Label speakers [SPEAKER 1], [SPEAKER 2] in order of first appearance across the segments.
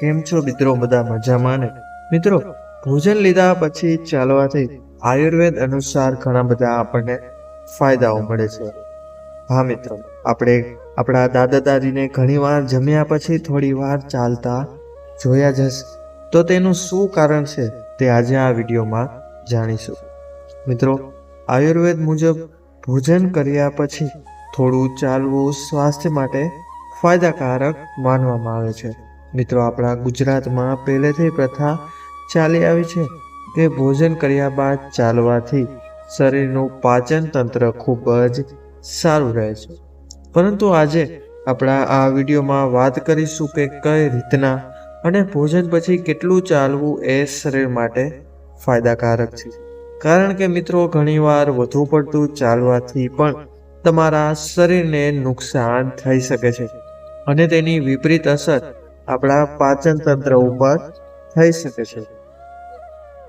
[SPEAKER 1] કેમ છો મિત્રો? બધા મજામાં ને? મિત્રો, ભોજન લીધા પછી ચાલવાથી આયુર્વેદ અનુસાર ઘણા બધા આપણને ફાયદાઓ મળે છે. હા મિત્રો, આપણે આપણા દાદા દાદીને ઘણીવાર જમ્યા પછી થોડી વાર ચાલતા જોયા જશે. તો તેનું શું કારણ છે તે આજે આ વિડીયોમાં જાણીશું. મિત્રો, આયુર્વેદ મુજબ ભોજન કર્યા પછી થોડું ચાલવું સ્વાસ્થ્ય માટે ફાયદાકારક માનવામાં આવે છે. મિત્રો, આપણા ગુજરાતમાં પહેલેથી પ્રથા ચાલી આવી છે કે ભોજન કર્યા બાદ ચાલવાથી શરીરનું પાચન તંત્ર ખૂબ જ સારું રહે છે. પરંતુ આજે આપણા આ વિડીયોમાં વાત કરીશું કે કઈ રીતના અને ભોજન પછી કેટલું ચાલવું એ શરીર માટે ફાયદાકારક છે. કારણ કે મિત્રો, ઘણીવાર વધુ પડતું ચાલવાથી પણ તમારા શરીરને નુકસાન થઈ શકે છે અને તેની વિપરીત અસર આપણા પાચન તંત્ર ઉપર થઈ શકે છે.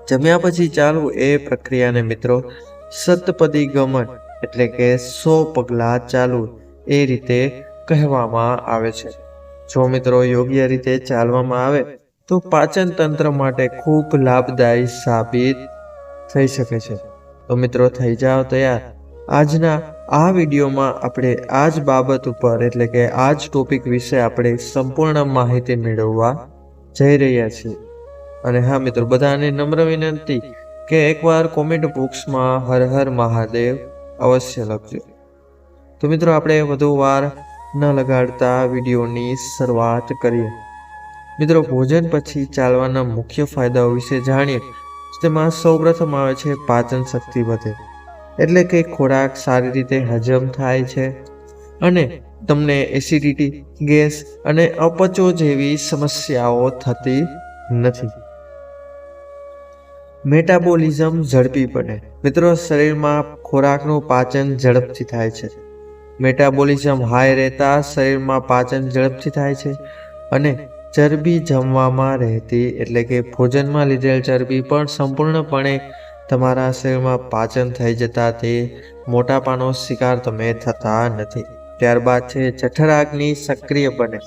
[SPEAKER 1] જમ્યા પછી ચાલવું એ પ્રક્રિયાને મિત્રો સતપદી ગમન એટલે કે સો પગલા ચાલવું એ રીતે કહેવામાં આવે છે. જો મિત્રો યોગ્ય રીતે ચાલવામાં આવે તો પાચન તંત્ર માટે ખૂબ લાભદાયી સાબિત થઈ શકે છે. તો મિત્રો થઈ જાઓ તૈયાર. આજના આ વિડીયોમાં આપણે આ જ બાબત ઉપર, એટલે કે આ જ ટોપિક વિશે આપણે સંપૂર્ણ માહિતી મેળવવા જઈ રહ્યા છીએ. અને હા મિત્રો, બધાને નમ્ર વિનંતી કે એકવાર કોમેન્ટ બોક્સમાં હર હર મહાદેવ અવશ્ય લખજો. તો મિત્રો, આપણે વધુ વાર ન લગાડતા વિડીયોની શરૂઆત કરીએ. મિત્રો, ભોજન પછી ચાલવાના મુખ્ય ફાયદાઓ વિશે જાણીએ તેમાં સૌપ્રથમ આવે છે પાચન શક્તિ વધે. એટલે કે ખોરાક સારી રીતે હજમ થાય છે અને તમને એસિડિટી ગેસ અને અપચો જેવી સમસ્યાઓ થતી નથી. મેટાબોલિઝમ ઝડપી બને. મિત્રો, શરીરમાં ખોરાકનું પાચન ઝડપથી થાય છે. મેટાબોલિઝમ હાઈ રહેતા શરીરમાં પાચન ઝડપથી થાય છે અને ચરબી જમવામાં રહેતી એટલે કે ભોજનમાં લીધેલ ચરબી પણ સંપૂર્ણપણે તમારા શરીરમાં પાચન થઈ જતાથી મોટાપાનો શિકાર તમે થતા નથી. ત્યારબાદ છે જઠરાગ્નિ સક્રિય બને.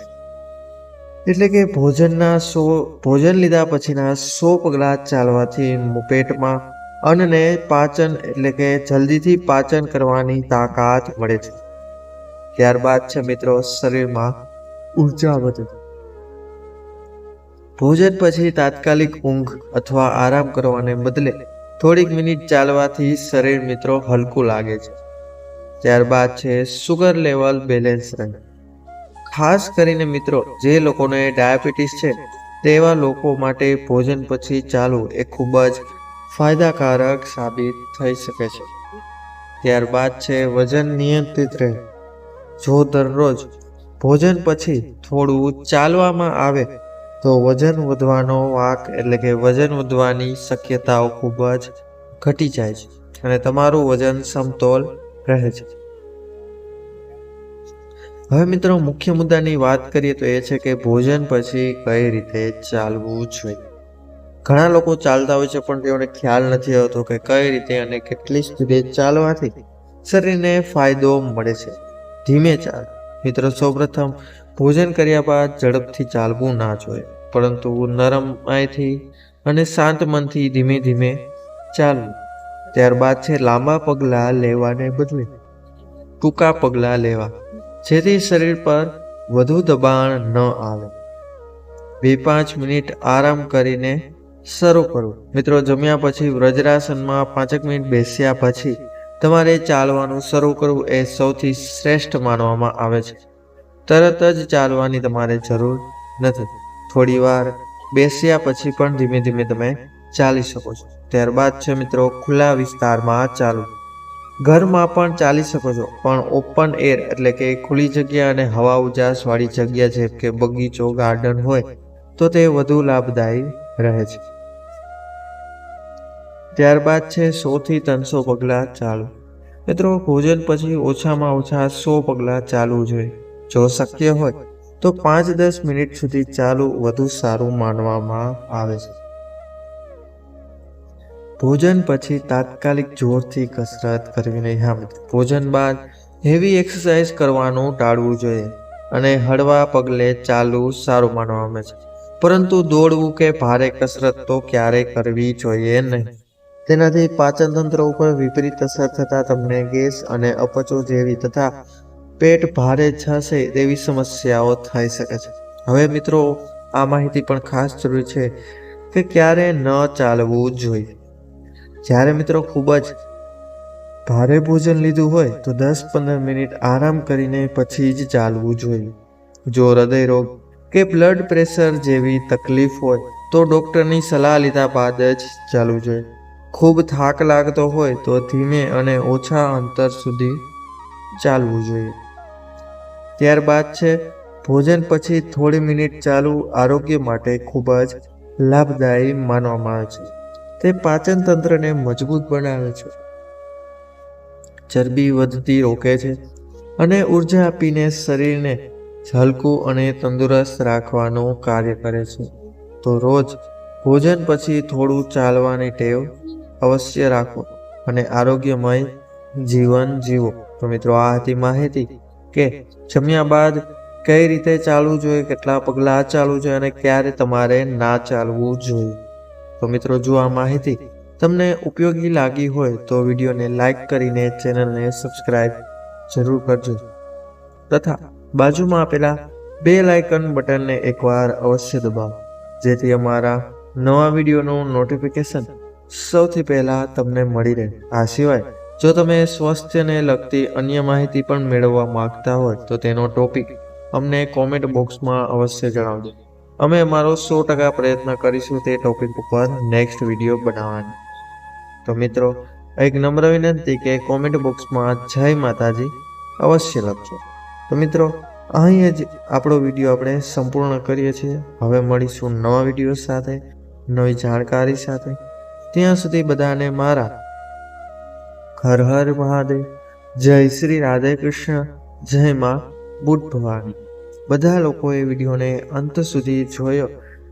[SPEAKER 1] એટલે કે ભોજનના સો, ભોજન લીધા પછીના સો પગલાં ચાલવાથી પેટમાં અન્નને પાચન એટલે કે જલ્દીથી પાચન કરવાની તાકાત મળે છે. ત્યારબાદ છે મિત્રો શરીરમાં ઊર્જા વધે. ભોજન પછી તાત્કાલિક ઊંઘ અથવા આરામ કરવાને બદલે થોડીક મિનિટ ચાલવાથી શરીર મિત્રો હલકું લાગે છે. ત્યારબાદ છે સુગર લેવલ બેલેન્સ રહે ખાસ કરીને મિત્રો, જે લોકોને ડાયાબિટીસ છે, તેવા લોકો માટે ભોજન પછી ચાલવું એ ખૂબ જ ફાયદાકારક સાબિત થઈ શકે છે. ત્યારબાદ છે વજન નિયંત્રિત રહે. જો દરરોજ ભોજન પછી થોડું ચાલવામાં આવે તો વજન વધવાનો વાક એટલે કે વજન વધવાની શક્યતાઓ ખૂબ જ ઘટી જાય છે અને તમારું વજન સમતોલ રહે છે. હવે મિત્રો મુખ્ય મુદ્દાની વાત કરીએ તો એ છે કે ભોજન પછી કઈ રીતે ચાલવું જોઈએ. ઘણા લોકો ચાલતા હોય છે પણ તેઓને ખ્યાલ નથી આવતો કે કઈ રીતે અને કેટલી સ્પીડે ચાલવાથી શરીરને ફાયદો મળે છે. ધીમે ચાલ. મિત્રો સૌપ્રથમ ભોજન કર્યા બાદ ઝડપથી ચાલવું ના જોઈએ. પરંતુ નરમ આયથી અને શાંત મનથી ધીમે ધીમે ચાલવું ત્યારબાદ છે લાંબા પગલાં લેવાને બદલે ટૂંકા પગલાં લેવા, જેથી શરીર પર વધુ દબાણ ન આવે. બે પાંચ મિનિટ આરામ કરીને શરૂ કરવું મિત્રો, જમ્યા પછી વ્રજરાસનમાં પાંચેક મિનિટ બેસ્યા પછી તમારે ચાલવાનું શરૂ કરવું એ સૌથી શ્રેષ્ઠ માનવામાં આવે છે. તરત જ ચાલવાની તમારે જરૂર નથી. થોડી વાર બેસ્યા પછી પણ ધીમે ધીમે તમે ચાલી શકો છો. ત્યારબાદ છે મિત્રો, ખુલ્લા વિસ્તારમાં ચાલવું ઘરમાં પણ ચાલી શકો છો, પણ ઓપન એર એટલે કે ખુલ્લી જગ્યા અને હવા ઉજાસવાળી જગ્યા જેમ કે બગીચો, ગાર્ડન હોય, તો તે વધુ લાભદાયી રહે છે. ત્યારબાદ છે સો થી ત્રણસો પગલાં ચાલવું મિત્રો, ભોજન પછી ઓછામાં ઓછા સો પગલાં ચાલવું જોઈએ. જો શક્ય હોય તો પાંચ દસ મિનિટ સુધી ચાલુ વધુ સારું માનવામાં આવે છે. ભોજન પછી તાત્કાલિક જોરથી કસરત કરવી નહીં હા, ભોજન બાદ હેવી એક્સરસાઇઝ કરવાનું ટાળવું જોઈએ અને હળવા પગલે ચાલવું સારું માનવામાં આવે છે. પરંતુ દોડવું કે ભારે કસરત તો ક્યારેય કરવી જોઈએ નહીં. તેનાથી પાચન તંત્ર ઉપર વિપરીત અસર થતા તમને ગેસ અને અપચો જેવી તથા પેટ ભારે થશે તેવી સમસ્યાઓ થઈ શકે છે. હવે મિત્રો, આ માહિતી પણ ખાસ જરૂરી છે કે ક્યારે ન ચાલવું જોઈએ. જ્યારે મિત્રો ખૂબ જ ભારે ભોજન લીધું હોય, તો દસ પંદર મિનિટ આરામ કરીને પછી જ ચાલવું જોઈએ. જો હૃદય રોગ કે બ્લડ પ્રેશર જેવી તકલીફ હોય, તો ડૉક્ટરની સલાહ લીધા બાદ જ ચાલવું જોઈએ. ખૂબ થાક લાગતો હોય, તો ધીમે અને ઓછા અંતર સુધી ચાલવું જોઈએ. ત્યારબાદ છે, ભોજન પછી થોડી મિનિટ ચાલવું આરોગ્ય માટે ખૂબ જ લાભદાયી માનવામાં આવે છે. તે પાચન તંત્રને મજબૂત બનાવે છે. ચરબી વધતી રોકે છે અને ઊર્જા આપીને શરીરને હલકું અને તંદુરસ્ત રાખવાનું કાર્ય કરે છે. તો રોજ ભોજન પછી થોડું ચાલવાની ટેવ અવશ્ય રાખો અને આરોગ્યમય જીવન જીવો. તો મિત્રો, આ હતી માહિતી. કે જમ્યા બાદ કઈ રીતે ચાલવું જોઈએ, કેટલા પગલાં ચાલવું જોઈએ અને ક્યારે તમારે ના ચાલવું જોઈએ. તો મિત્રો, જો આ માહિતી તમને ઉપયોગી લાગી હોય તો વિડીયોને લાઈક કરીને ચેનલને સબસ્ક્રાઈબ જરૂર કરજો. તથા બાજુમાં આપેલા બે લાઇકન બટનને એકવાર અવશ્ય દબાવો, જેથી અમારા નવા વિડીયોનું નોટિફિકેશન સૌથી પહેલાં તમને મળી રહે. આ સિવાય જો તમે સ્વાસ્થ્યને લગતી અન્ય માહિતી પણ મેળવવા માંગતા હોય તો તેનો ટોપિક અમને કોમેન્ટ બોક્સમાં અવશ્ય જણાવજો. અમે અમારો સો ટકા પ્રયત્ન કરીશું તે ટોપિક ઉપર નેક્સ્ટ વીડિયો બનાવવાનો. તો મિત્રો, એક નમ્ર વિનંતી કે કોમેન્ટ બોક્સમાં જય માતાજી અવશ્ય લખજો. તો મિત્રો, અહીં જ આપણો વીડિયો આપણે સંપૂર્ણ કરીએ છીએ. હવે મળીશું નવા વીડિયો સાથે, નવી જાણકારી સાથે. ત્યાં સુધી બધાને મારા હર હર મહાદેવ. જય શ્રી રાધે કૃષ્ણ, જય માં બુદ્ધ ભવાની. બધા લોકોએ વિડીયોને અંત સુધી જોયો.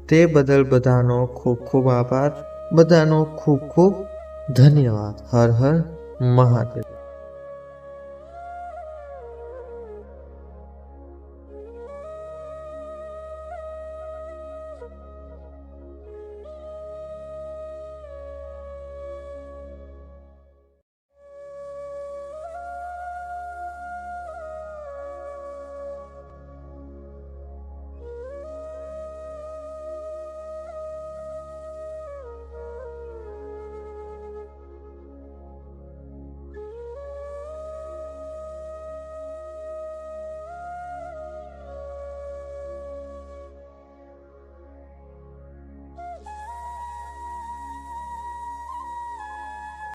[SPEAKER 1] તે બદલ બધાનો ખૂબ ખૂબ આભાર. બધાનો ખૂબ ખૂબ ધન્યવાદ. હર હર મહાદેવ.